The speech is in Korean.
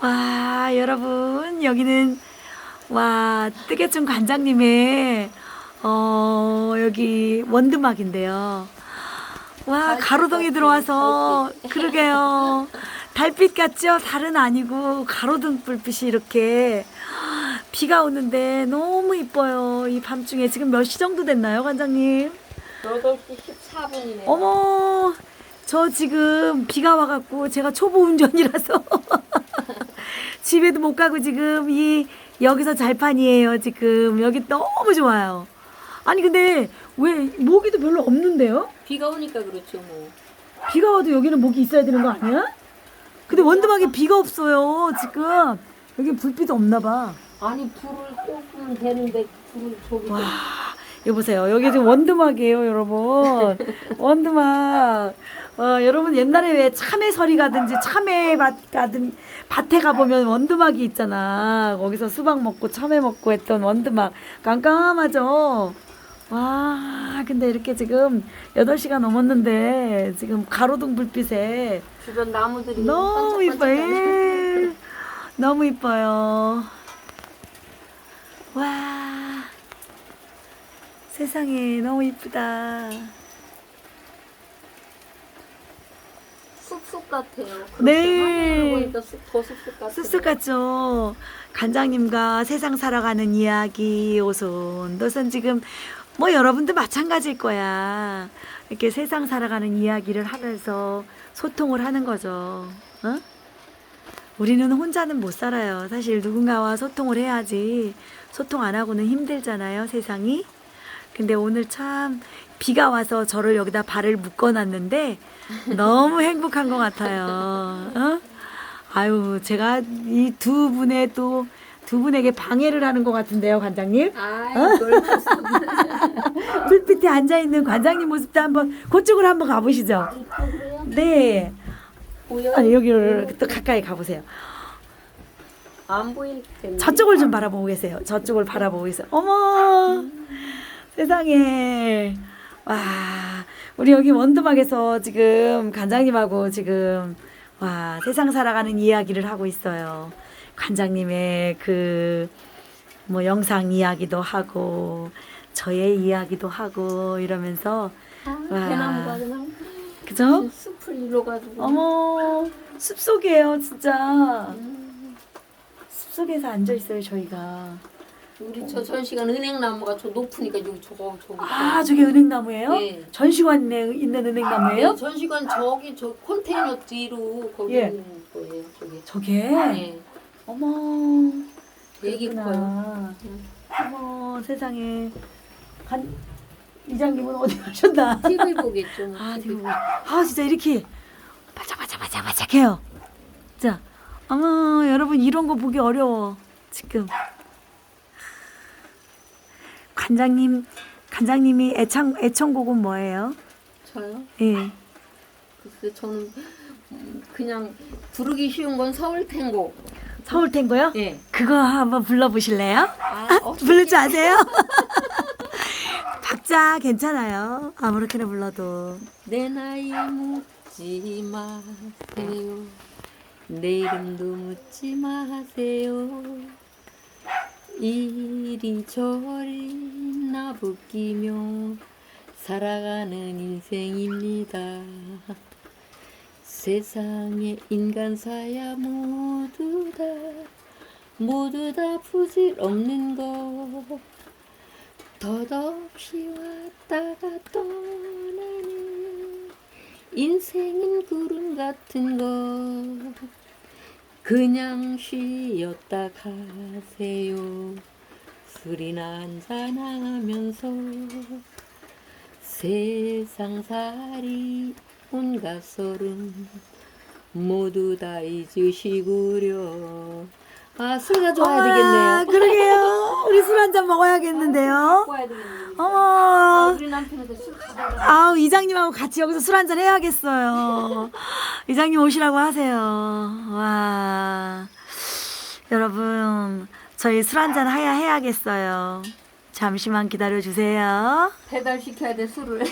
와, 여러분, 여기는, 와, 뜨개춤 관장님의, 어, 여기 원두막인데요. 와, 달빛 가로등이 들어와서, 달빛. 그러게요. 달빛 같죠? 달은 아니고, 가로등 불빛이 이렇게, 비가 오는데 너무 이뻐요. 이 밤중에. 지금 몇 시 정도 됐나요, 관장님? 8시 14분이네요. 어머, 저 지금 비가 와갖고 제가 초보 운전이라서 집에도 못 가고 지금 이 여기서 잘판이에요. 지금 여기 너무 좋아요. 아니 근데 왜 모기도 별로 없는데요? 비가 오니까 그렇죠, 뭐. 비가 와도 여기는 모기 있어야 되는 거 아니야? 근데 원두막에 비가 없어요. 지금 여기 불빛 없나 봐. 아니, 불을 꼽으면 되는데, 불을 저기. 와, 여기 보세요. 여기 지금 원두막이에요, 여러분. 원두막. 어, 여러분 옛날에 왜 참외서리 가든지 참외밭 가든 밭에 가보면 원두막이 있잖아. 거기서 수박 먹고 참외 먹고 했던 원두막. 깜깜하죠? 와, 근데 이렇게 지금 8시가 넘었는데 지금 가로등 불빛에 주변 나무들이 너무. 이뻐요. 너무 이뻐요. 와. 세상에 너무 이쁘다. 숲숲 같아요. 네. 더 같아요. 쑥쑥 같죠? 간장님과 세상 살아가는 이야기 오손. 너선 지금 뭐 여러분도 마찬가지일 거야. 이렇게 세상 살아가는 이야기를 하면서 소통을 하는 거죠. 어? 우리는 혼자는 못 살아요. 사실 누군가와 소통을 해야지. 소통 안 하고는 힘들잖아요, 세상이. 근데 오늘 참 비가 와서 저를 여기다 발을 묶어놨는데 너무 행복한 것 같아요. 어? 아유, 제가 이 두 분의 또 두 분에게 방해를 하는 것 같은데요, 관장님. 아이, 어? 뭘 불빛에 앉아 있는 관장님 모습도 한번 그쪽으로 한번 가보시죠. 그래요? 네. 아니 여기를 또 가까이 가보세요. 안 보일 텐데. 저쪽을 좀 바라보고 계세요. 저쪽을 바라보고 계세요. 어머, 세상에. 와, 우리 여기 원두막에서 지금 관장님하고 지금 와 세상 살아가는 이야기를 하고 있어요. 관장님의 그 뭐 영상 이야기도 하고 저의 이야기도 하고 이러면서 아, 와. 대나무가 그냥 그죠? 숲을 이뤄가지고. 어머 숲속이에요 진짜 음, 숲속에서 앉아 있어요 저희가. 우리 저 전시관 은행나무가 저 높으니까 여기 저거 저기. 아 저게 은행나무예요? 네. 전시관 에 있는 은행나무예요? 네, 전시관 저기 저 컨테이너 뒤로 거기 예. 있는 거예요. 저기. 저게 네. 어머 되게 커요. 그렇구나. 음. 어머 세상에 관 이장님은 어디 가셨나? TV 보겠죠. 뭐, 아, TV. 아 진짜 이렇게 바짝바짝바짝바짝해요. 자, 어머 여러분 이런 거 보기 어려워 지금. 관장님, 관장님이 애창 애청곡은 뭐예요? 저요? 예. 글쎄 저는 음, 그냥 부르기 쉬운 건 서울 탱고. 서울 탱고요? 예. 그거 한번 불러보실래요? 아, 어, 부를 줄 아세요? 박자 괜찮아요. 아무렇게나 불러도. 내 나이 묻지 마세요. 내 이름도 묻지 마세요. 이리저리 나부끼며 살아가는 인생입니다. 세상의 인간사야 모두 다 모두 다 부질없는 것. 덧없이 왔다가 떠나는 인생은 구름 같은 것. 그냥 쉬었다 가세요 술이나 한잔하면서 세상살이 온갖 서름 모두 다 잊으시구려 아 술가 좋아야 아, 되겠네요 그러게요. 우리 술 한 잔 먹어야겠는데요. 먹어야 되겠네요 어머. 우리 남편한테 술 가져라 아우 이장님하고 같이 여기서 술 한 잔 해야겠어요. 이장님 오시라고 하세요. 와 여러분 저희 술 한잔 해야 해야겠어요. 잠시만 기다려 주세요. 배달시켜야 돼 술을